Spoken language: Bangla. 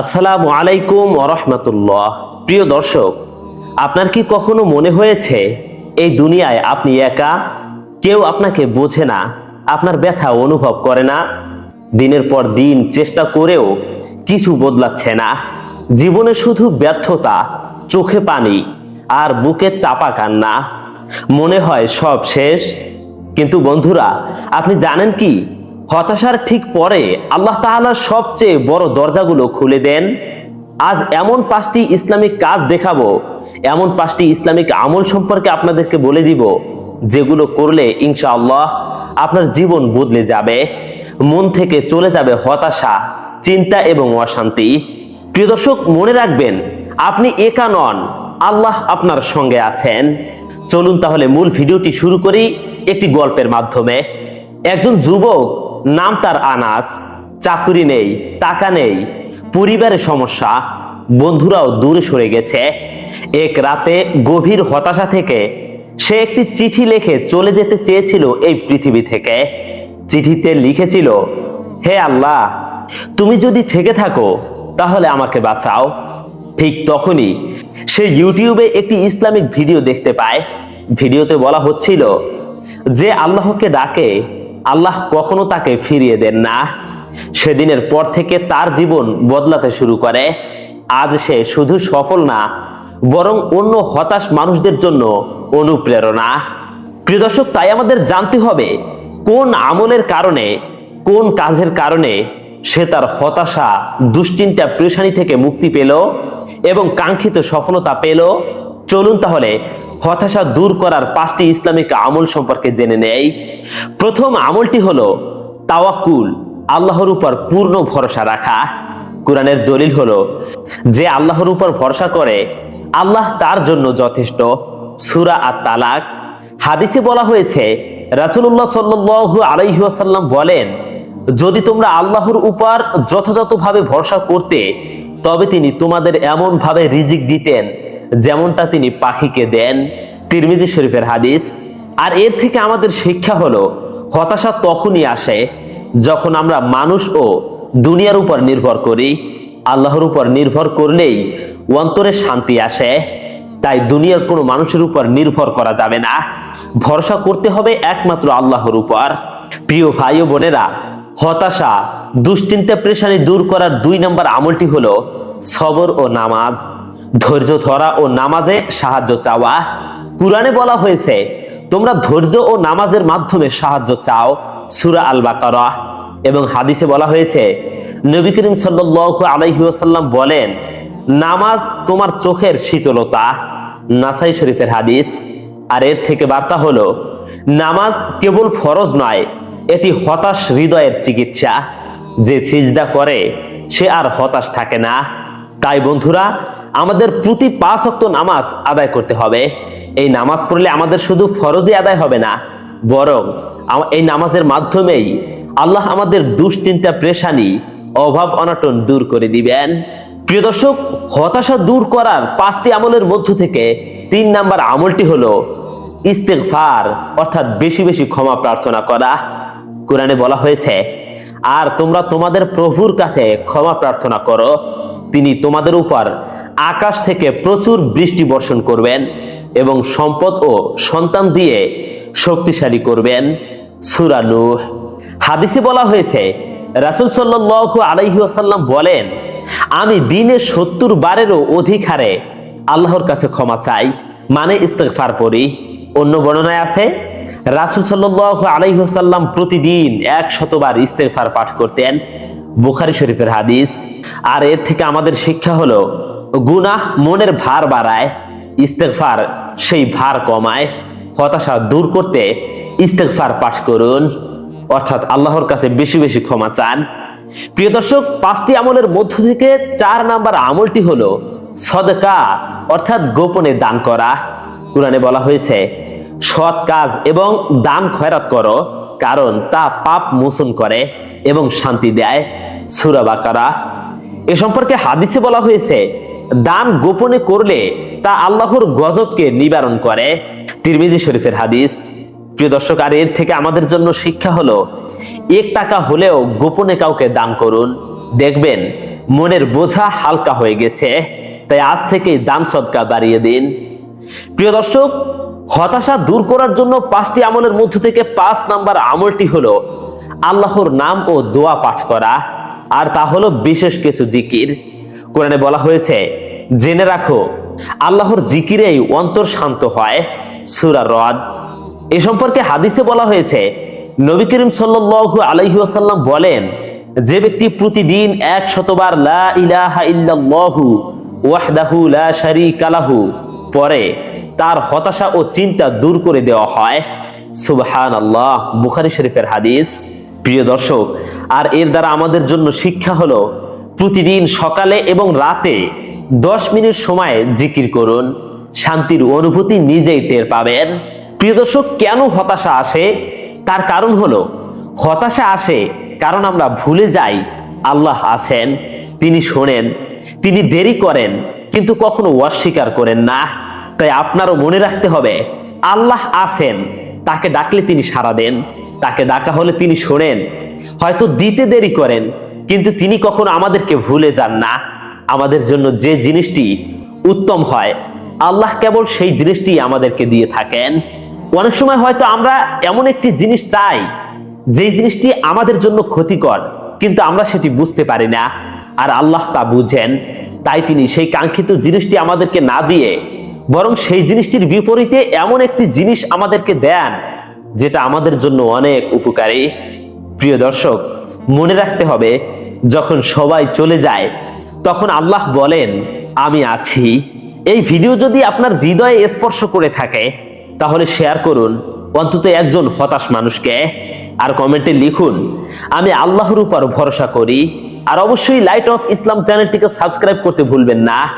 আসসালামু আলাইকুম রহমতুল্লাহ। প্রিয় দর্শক, আপনার কি কখনো মনে হয়েছে, এই দুনিয়ায় আপনি একা? কেউ আপনাকে বোঝে না, আপনার ব্যথা অনুভব করে না? দিনের পর দিন চেষ্টা করেও কিছু বদলাচ্ছে না। জীবনে শুধু ব্যর্থতা, চোখে পানি আর বুকে চাপা কান্না। মনে হয় সব শেষ। কিন্তু বন্ধুরা, আপনি জানেন কি? হতাশার ঠিক পরে আল্লাহ তাআলা সবচেয়ে বড় দরজাগুলো খুলে দেন। আজ এমন পাঁচটি ইসলামিক কাজ দেখাবো, এমন পাঁচটি ইসলামিক আমল সম্পর্কে আপনাদেরকে বলে দিব, যেগুলো করলে ইনশাআল্লাহ আপনার জীবন বদলে যাবে, মন থেকে চলে যাবে হতাশা, চিন্তা এবং অশান্তি। প্রিয় দর্শক, মনে রাখবেন, আপনি একা নন, আল্লাহ আপনার সঙ্গে আছেন। চলুন তাহলে মূল ভিডিওটি শুরু করি একটি গল্পের মাধ্যমে। একজন যুবক নাম তার আনাস, চাকুরি নেই, টাকা নেই, পরিবারের সমস্যা, বন্ধুরাও দূরে সরে গেছে। এক রাতে গভীর হতাশা থেকে সে একটি চিঠি লিখে চলে যেতে চেয়েছিল এই পৃথিবী থেকে। চিঠিতে লিখেছিল, হে আল্লাহ, তুমি যদি থেকে থাকো, তাহলে আমাকে বাঁচাও। ঠিক তখনই সে ইউটিউবে একটি ইসলামিক ভিডিও দেখতে পায়। ভিডিওতে বলা হচ্ছিল যে আল্লাহকে ডাকে আল্লাহ কখনো তাকে ফিরিয়ে দেন না। সেদিনের পর থেকে তার জীবন বদলাতে শুরু করে। আজ সে শুধু সফল না, বরং অন্য হতাশ মানুষদের জন্য অনুপ্রেরণা। প্রিয় দর্শক, তাই আমাদের জানতে হবে, কোন আমলের কারণে, কোন কাজের কারণে সে তার হতাশা, দুশ্চিন্তা, প্রেশানি থেকে মুক্তি পেল এবং কাঙ্ক্ষিত সফলতা পেল? চলুন তাহলে হতাশা দূর করার পাঁচটি ইসলামিক আমল সম্পর্কে জেনে নেই। প্রথম আমলটি হলো তাওয়াক্কুল, আল্লাহর উপর পূর্ণ ভরসা রাখা। কোরআনের দলিল হলো, যে আল্লাহর উপর ভরসা করে, আল্লাহ তার জন্য যথেষ্ট। সুরা আর তালাক হাদিসে বলা হয়েছে রাসুল্লাহ সাল্লু আলাইহাসাল্লাম বলেন, যদি তোমরা আল্লাহর উপর যথাযথভাবে ভরসা করতে, তবে তিনি তোমাদের এমনভাবে রিজিক দিতেন যেমনটা তিনি পাখিকে দেন, তিরমিজি শরীফের হাদিস। আর এর থেকে আমাদের শিক্ষা হলো, হতাশা তখনই আসে যখন আমরা মানুষ ও দুনিয়ার উপর নির্ভর করি। আল্লাহর উপর নির্ভর করলেই অন্তরে শান্তি আসে। তাই দুনিয়ার কোনো মানুষের উপর নির্ভর করা যাবে না। ভরসা করতে হবে একমাত্র আল্লাহর উপর। প্রিয় ভাই ও বোনেরা, হতাশা, দুশ্চিন্তা, প্রেশানি দূর করার দুই নম্বর আমলটি হলো, সবর ও নামাজ। ধৈর্য ধরা ও নামাজে সাহায্য চাওয়া। কুরআনে বলা হয়েছে, তোমরা ধৈর্য ও নামাজের মাধ্যমে সাহায্য চাও। সুরা আল বাকারা এবং হাদিসে বলা হয়েছে, নবী করিম সাল্লাল্লাহু আলাইহি ওয়াসাল্লাম বলেন, নামাজ তোমার চোখের শীতলতা। নাসাই শরীফের হাদিস। আর এর থেকে বার্তা হলো, নামাজ কেবল ফরজ নয়, এটি হতাশ হৃদয়ের চিকিৎসা। যে সিজদা করে, সে আর হতাশ থাকে না। তাই বন্ধুরা আমাদের প্রতি পাঁচ অক্ত নামাজ আদায় করতে হবে। এই নামাজ পড়লে আমাদের শুধু ফরজই আদায় হবে না, বরং এই নামাজের মাধ্যমেই আল্লাহ আমাদের দুশ্চিন্তা, প্রেশানি, অভাব, অনাটন দূর করে দিবেন। প্রিয় দর্শক, হতাশা দূর করার পাঁচটি আমলের মধ্য থেকে তিন নাম্বার আমলটি হলো ইস্তেগফার, অর্থাৎ বেশি বেশি ক্ষমা প্রার্থনা করা। কোরআনে বলা হয়েছে, আর তোমরা তোমাদের প্রভুর কাছে ক্ষমা প্রার্থনা করো, তিনি তোমাদের উপর আকাশ থেকে প্রচুর বৃষ্টি বর্ষণ করবেন এবং সম্পদ ও সন্তান দিয়ে শক্তিশালী করবেন। সূরা নূহ। হাদিসে বলা হয়েছে, রাসূল সাল্লাল্লাহু আলাইহি ওয়াসাল্লাম বলেন, আমি দিনে সত্তর বারেরও অধিক হারে আল্লাহর কাছে ক্ষমা চাই মানে ইস্তেগফার পড়ি অন্য বর্ণনায় আছে, রাসূল সাল্লাল্লাহু আলাইহি ওয়াসাল্লাম প্রতিদিন এক শতবার ইস্তেগফার পাঠ করতেন। বুখারি শরীফের হাদিস। আর এর থেকে আমাদের শিক্ষা হলো গুনাহ মনের ভার বাড়ায়, ইস্তেগফার সেই ভার কমায়, হতাশা দূর করতে ইস্তেগফার পাঠ করুন। অর্থাৎ আল্লাহর কাছে বেশি বেশি ক্ষমা চান। প্রিয় দর্শক, পাঁচটি আমলের মধ্য থেকে চার নাম্বার আমলটি হলো সদকা, অর্থাৎ গোপনে দান করা। কোরআনে বলা হয়েছে, সৎ কাজ এবং দান খয়রাত করো, কারণ তা পাপ মোচন করে এবং শান্তি দেয়। সুরা বাকারা। এ সম্পর্কে হাদিসে বলা হয়েছে দান গোপনে করলে তা আল্লাহর গজবকে নিবারণ করে। তিরমিজি শরীফের হাদিস। প্রিয় দর্শক, আর এর থেকে আমাদের জন্য শিক্ষা হলো, এক টাকা হলেও গোপনে কাউকে দান করুন। দেখবেন, মনের বোঝা হালকা হয়ে গেছে। তাই আজ থেকে দান সদকা বাড়িয়ে দিন। প্রিয় দর্শক, হতাশা দূর করার জন্য পাঁচটি আমলের মধ্য থেকে পাঁচ নাম্বার আমলটি হলো আল্লাহর নাম ও দোয়া পাঠ করা। আর তা হলো বিশেষ কিছু জিকির। কোরআনে বলা হয়েছে, জেনে রাখো, আল্লাহর জিকিরেই অন্তর শান্ত হয়, সুরা রদ। এ সম্পর্কে হাদিসে বলা হয়েছে, নবী করিম সাল্লু ওয়াসাল্লাম বলেন, যে ব্যক্তি প্রতিদিন এক শতবার লা ওয়াহদাহু লা পরে তার হতাশা ও চিন্তা দূর করে দেওয়া হয়। সুবহান আল্লাহ বুখারি শরীফের হাদিস। প্রিয় দর্শক, আর এর দ্বারা আমাদের জন্য শিক্ষা হলো প্রতিদিন সকালে এবং রাতে দশ মিনিট সময় জিকির করুন। শান্তির অনুভূতি নিজেই টের পাবেন। প্রিয় দর্শক, কেন হতাশা আসে? তার কারণ হলো, হতাশা আসে কারণ আমরা ভুলে যাই আল্লাহ আছেন, তিনি শোনেন, তিনি দেরি করেন, কিন্তু কখনো অস্বীকার করেন না। তাই আপনারও মনে রাখতে হবে, আল্লাহ আছেন, তাকে ডাকলে তিনি সাড়া দেন, তাকে ডাকা হলে তিনি শোনেন। হয়তো দিতে দেরি করেন কিন্তু তিনি কখনো আমাদেরকে ভুলে যান না। আমাদের জন্য যে জিনিসটি উত্তম হয়, আল্লাহ কেবল সেই জিনিসটি আমাদেরকে দিয়ে থাকেন। অনেক সময় হয়তো আমরা এমন একটি জিনিস চাই যে জিনিসটি আমাদের জন্য ক্ষতিকর, কিন্তু আমরা সেটি বুঝতে পারি না, আর আল্লাহ তা বুঝেন। তাই তিনি সেই কাঙ্ক্ষিত জিনিসটি আমাদেরকে না দিয়ে, বরং সেই জিনিসটির বিপরীতে এমন একটি জিনিস আমাদেরকে দেন, যেটা আমাদের জন্য অনেক উপকারী। প্রিয় দর্শক, মনে রাখতে হবে যখন সবাই চলে যায়, তখন আল্লাহ বলেন, আমি আছি। এই ভিডিও যদি আপনার হৃদয়ে স্পর্শ করে থাকে, তাহলে শেয়ার করুন। অন্তত একজন হতাশ মানুষকে। আর কমেন্টে লিখুন, আমি আল্লাহর উপর ভরসা করি। আর অবশ্যই লাইট অফ ইসলাম চ্যানেলটিকে সাবস্ক্রাইব করতে ভুলবেন না।